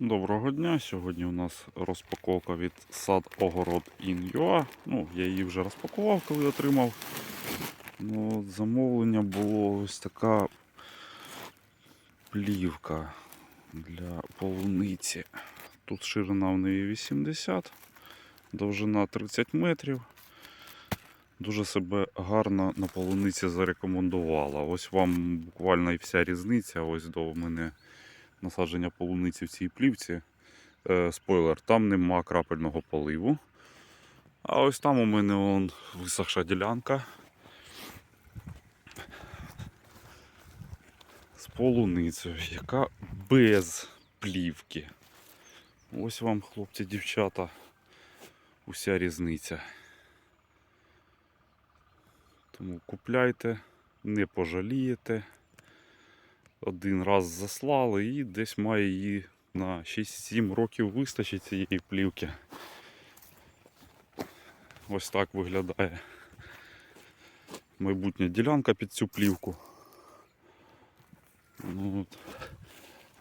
Доброго дня. Сьогодні у нас розпаковка від сад Огород In.ua. Ну, я її вже розпакував, коли отримав. Ну, замовлення було ось така плівка для полуниці. Тут ширина в неї 80, довжина 30 метрів. Дуже себе гарно на полуниці зарекомендувала. Ось вам буквально і вся різниця. Ось до мене насадження полуниці в цій плівці. Е, спойлер, там нема крапельного поливу. А ось там у мене вон висохша ділянка. З полуницею, яка без плівки. Ось вам, хлопці, дівчата, уся різниця. Тому купляйте, не пожалієте. Один раз заслали і десь має її на 6-7 років вистачить цієї плівки. Ось так виглядає майбутня ділянка під цю плівку. Ну, от.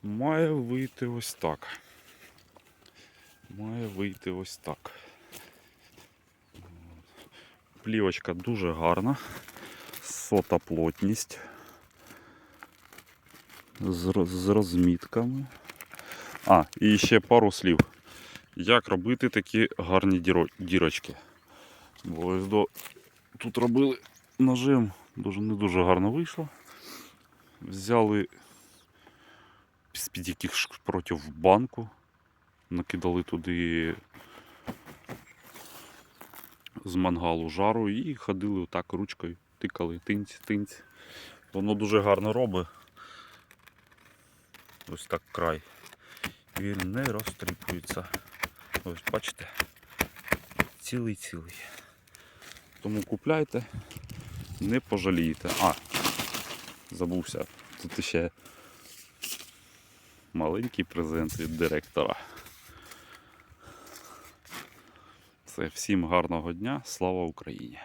Має вийти ось так. Має вийти ось так. Плівочка дуже гарна, сота плотність з, розмітками. А, і ще пару слів. Як робити такі гарні дірочки? Бо тут робили ножем, дуже не дуже гарно вийшло. Взяли з-під яких шпротів банку, накидали туди з мангалу жару і ходили отак ручкою, тикали тинць, тинць. Воно дуже гарно робить. Ось так край. Він не розтріпується. Ось бачите. Цілий-цілий. Тому купляйте, не пожалієте. А, забувся. Тут ще маленький презент від директора. Все, всім гарного дня, слава Україні!